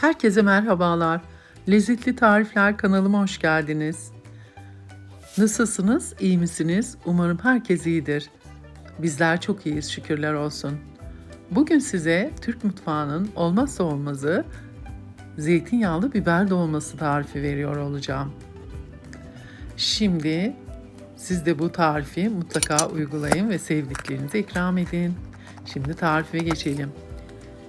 Herkese merhabalar. Lezzetli Tarifler kanalıma hoş geldiniz. Nasılsınız? İyi misiniz? Umarım herkes iyidir. Bizler çok iyiyiz şükürler olsun. Bugün size Türk mutfağının olmazsa olmazı zeytinyağlı biber dolması tarifi veriyor olacağım. Şimdi siz de bu tarifi mutlaka uygulayın ve sevdiklerinize ikram edin. Şimdi tarife geçelim.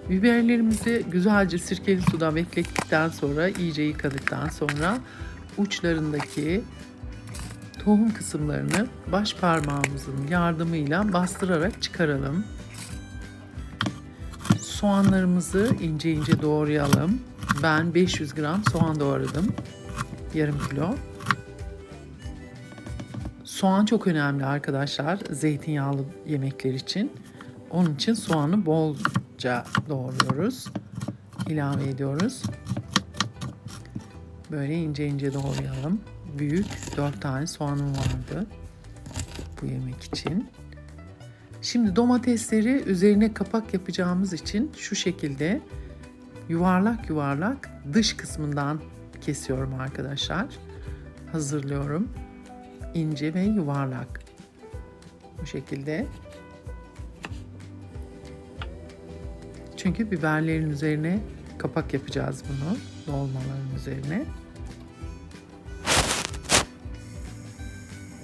Biberlerimizi güzelce sirkeli suda beklettikten sonra iyice yıkadıktan sonra uçlarındaki tohum kısımlarını baş parmağımızın yardımıyla bastırarak çıkaralım. Soğanlarımızı ince ince doğrayalım. Ben 500 gram soğan doğradım. Yarım kilo. Soğan çok önemli arkadaşlar zeytinyağlı yemekler için. Onun için soğanı bolca doğruyoruz. ilave ediyoruz. Böyle ince ince doğrayalım. Büyük 4 tane soğanım vardı bu yemek için. Şimdi domatesleri üzerine kapak yapacağımız için şu şekilde yuvarlak yuvarlak dış kısmından kesiyorum arkadaşlar. Hazırlıyorum. ince ve yuvarlak. Bu şekilde Çünkü biberlerin üzerine kapak yapacağız bunu. Dolmaların üzerine.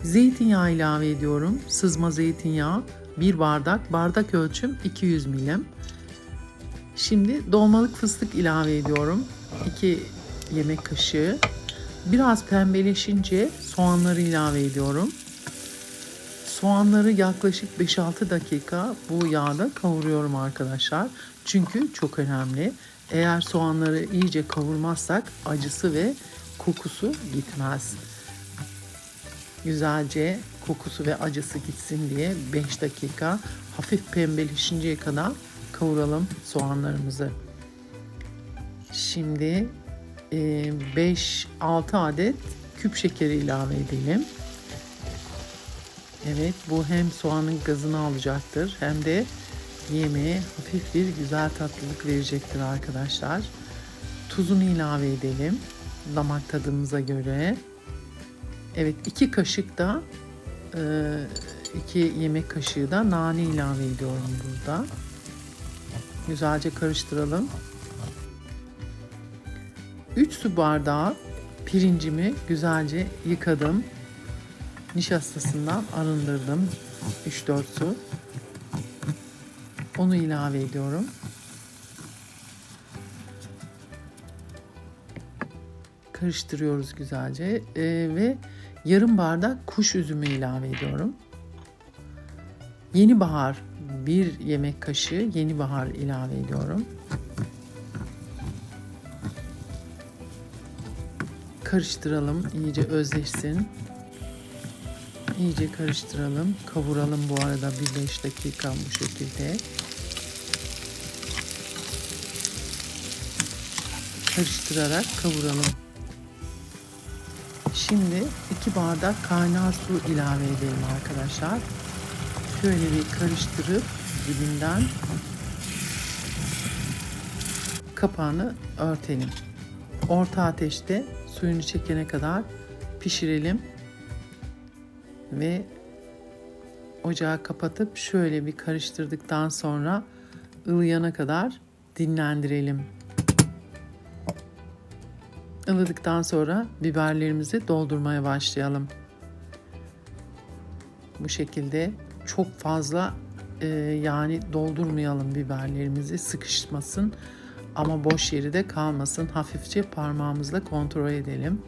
Zeytinyağı ilave ediyorum. Sızma zeytinyağı. Bir bardak. Bardak ölçüm 200 milim. Şimdi dolmalık fıstık ilave ediyorum. 2 yemek kaşığı. Biraz pembeleşince soğanları ilave ediyorum. Soğanları yaklaşık 5-6 dakika bu yağda kavuruyorum arkadaşlar. Çünkü çok önemli. Eğer soğanları iyice kavurmazsak acısı ve kokusu gitmez. Güzelce kokusu ve acısı gitsin diye 5 dakika hafif pembeleşinceye kadar kavuralım soğanlarımızı. Şimdi 5-6 adet küp şekeri ilave edelim. Evet bu hem soğanın gazını alacaktır hem de yemeğe hafif bir güzel tatlılık verecektir arkadaşlar. Tuzunu ilave edelim damak tadımıza göre. Evet iki kaşık da iki yemek kaşığı da nane ilave ediyorum burada. Güzelce karıştıralım. 3 su bardağı pirincimi güzelce yıkadım nişastasından arındırdım. 3-4 su. Onu ilave ediyorum. Karıştırıyoruz güzelce ee, ve yarım bardak kuş üzümü ilave ediyorum. Yeni bahar bir yemek kaşığı yeni bahar ilave ediyorum. Karıştıralım iyice özleşsin. İyice karıştıralım. Kavuralım bu arada bir 5 dakika bu şekilde. Karıştırarak kavuralım. Şimdi 2 bardak kaynar su ilave edelim arkadaşlar. Şöyle bir karıştırıp dibinden kapağını örtelim. Orta ateşte suyunu çekene kadar pişirelim ve ocağı kapatıp şöyle bir karıştırdıktan sonra ılıyana kadar dinlendirelim. Ilıdıktan sonra biberlerimizi doldurmaya başlayalım. Bu şekilde çok fazla e, yani doldurmayalım biberlerimizi sıkışmasın ama boş yeri de kalmasın. Hafifçe parmağımızla kontrol edelim.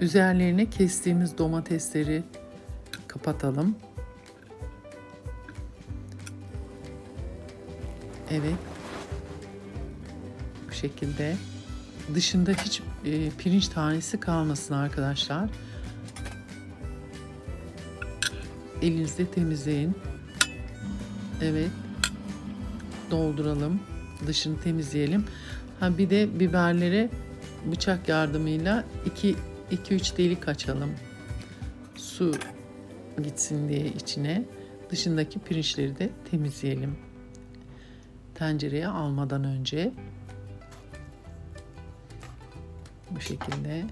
Üzerlerine kestiğimiz domatesleri kapatalım. Evet. Bu şekilde. Dışında hiç e, pirinç tanesi kalmasın arkadaşlar. Elinizde temizleyin. Evet. Dolduralım. Dışını temizleyelim. Ha bir de biberleri bıçak yardımıyla 2 2-3 delik açalım. Su gitsin diye içine dışındaki pirinçleri de temizleyelim. Tencereye almadan önce Bu şekilde.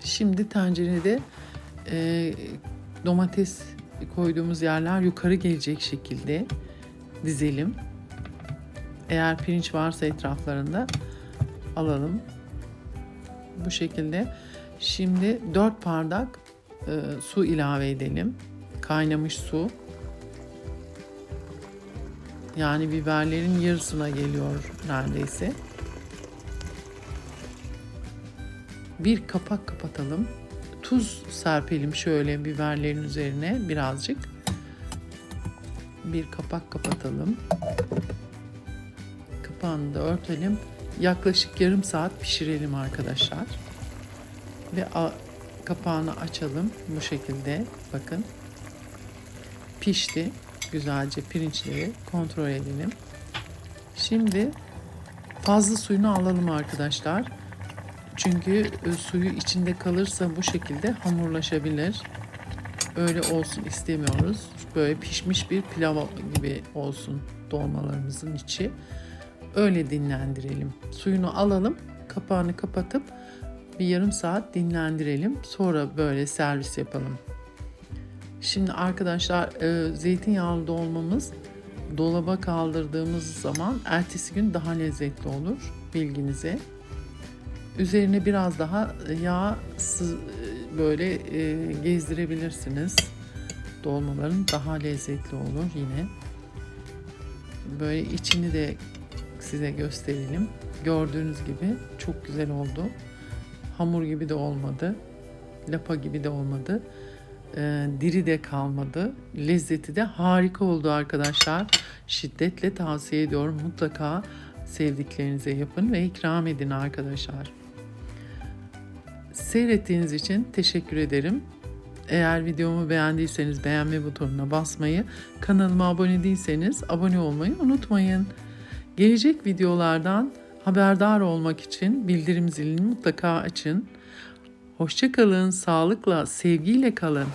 Şimdi tencerede e, domates koyduğumuz yerler yukarı gelecek şekilde dizelim. Eğer pirinç varsa etraflarında alalım. Bu şekilde. Şimdi 4 bardak e, su ilave edelim. Kaynamış su. Yani biberlerin yarısına geliyor neredeyse. Bir kapak kapatalım. Tuz serpelim şöyle biberlerin üzerine birazcık. Bir kapak kapatalım. Kapağını da örtelim. Yaklaşık yarım saat pişirelim arkadaşlar. Ve kapağını açalım bu şekilde. Bakın. Pişti. Güzelce pirinçleri kontrol edelim. Şimdi fazla suyunu alalım arkadaşlar. Çünkü e, suyu içinde kalırsa bu şekilde hamurlaşabilir. Öyle olsun istemiyoruz. Böyle pişmiş bir pilav gibi olsun dolmalarımızın içi. Öyle dinlendirelim. Suyunu alalım, kapağını kapatıp bir yarım saat dinlendirelim. Sonra böyle servis yapalım. Şimdi arkadaşlar e, zeytinyağlı dolmamız dolaba kaldırdığımız zaman ertesi gün daha lezzetli olur bilginize. Üzerine biraz daha yağ sı- böyle e, gezdirebilirsiniz. Dolmaların daha lezzetli olur yine. Böyle içini de size gösterelim. Gördüğünüz gibi çok güzel oldu. Hamur gibi de olmadı. Lapa gibi de olmadı. Ee, diri de kalmadı. Lezzeti de harika oldu arkadaşlar. Şiddetle tavsiye ediyorum. Mutlaka sevdiklerinize yapın ve ikram edin arkadaşlar. Seyrettiğiniz için teşekkür ederim. Eğer videomu beğendiyseniz beğenme butonuna basmayı, kanalıma abone değilseniz abone olmayı unutmayın. Gelecek videolardan haberdar olmak için bildirim zilini mutlaka açın. Hoşçakalın, sağlıkla, sevgiyle kalın.